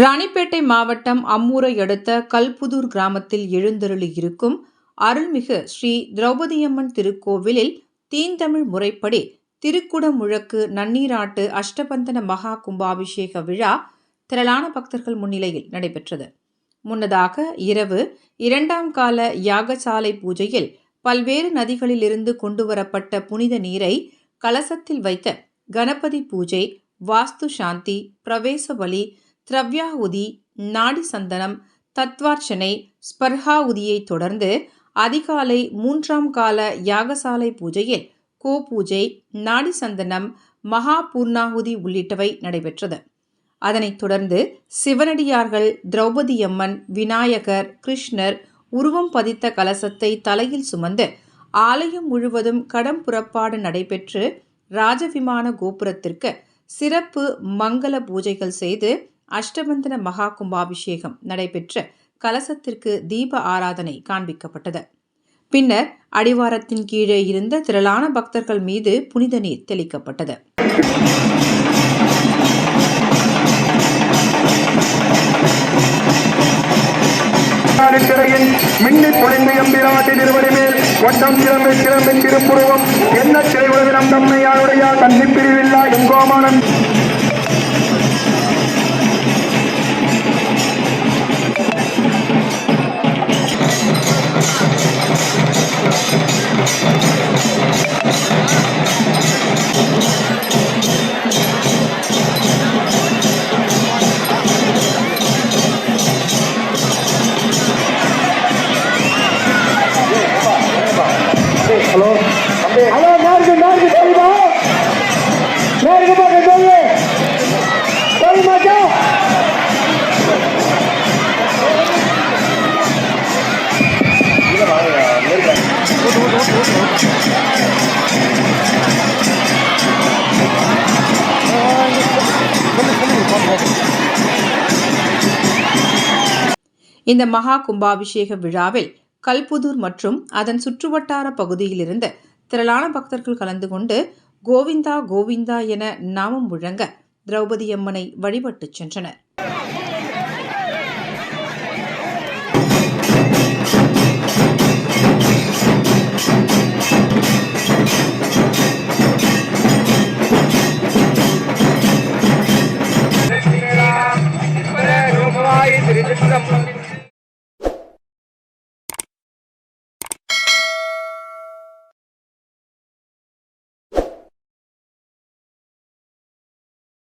ராணிப்பேட்டை மாவட்டம் அம்மூரை அடுத்த கல்புதூர் கிராமத்தில் எழுந்தருளி இருக்கும் அருள்மிகு ஸ்ரீ திரௌபதியம்மன் திருக்கோவிலில் தீந்தமிழ் முறைப்படி திருக்குடம் முழக்கு நன்னீராட்டு அஷ்டபந்தன மகா கும்பாபிஷேக விழா திரளான பக்தர்கள் முன்னிலையில் நடைபெற்றது. முன்னதாக இரவு இரண்டாம் கால யாகசாலை பூஜையில் பல்வேறு நதிகளிலிருந்து கொண்டுவரப்பட்ட புனித நீரை கலசத்தில் வைத்த கணபதி பூஜை வாஸ்து சாந்தி பிரவேச பலி திரவ்யாவுதி நாடி சந்தனம் தத்வார்ச்சனை ஸ்பர்ஹாவுதியை தொடர்ந்து அதிகாலை மூன்றாம் கால யாகசாலை பூஜையில் கோ பூஜை நாடி சந்தனம் மகா பூர்ணாகுதி உள்ளிட்டவை நடைபெற்றது. அதனைத் தொடர்ந்து சிவனடியார்கள் திரௌபதியம்மன் விநாயகர் கிருஷ்ணர் உருவம் பதித்த கலசத்தை தலையில் சுமந்து ஆலயம் முழுவதும் கடம் புறப்பாடு நடைபெற்று ராஜவிமான கோபுரத்திற்கு சிறப்பு மங்கள பூஜைகள் செய்து அஷ்டபந்தன மகா கும்பாபிஷேகம் நடைபெற்ற கலசத்திற்கு தீப ஆராதனை காண்பிக்கப்பட்டது. பின்னர் அடிவாரத்தின் கீழே இருந்த திரளான பக்தர்கள் மீது புனித நீர் தெளிக்கப்பட்டது. மின்னி பொழிந்து எம்பிராட்டி திருவடி மேல் வட்டம் கிளம்பி கிளம்பி திருப்புருவம். என்ன திரையுலகினம் தம்மையாருடைய தன்னை பிரிவில்லா எங்கோமானம் Thank இந்த மகா கும்பாபிஷேக விழாவில் கல்புதூர் மற்றும் அதன் சுற்றுவட்டார பகுதியிலிருந்து திரளான பக்தர்கள் கலந்து கொண்டு கோவிந்தா கோவிந்தா என நாமம் முழங்க திரௌபதி அம்மனை வழிபட்டுச் சென்றனர். মন্দির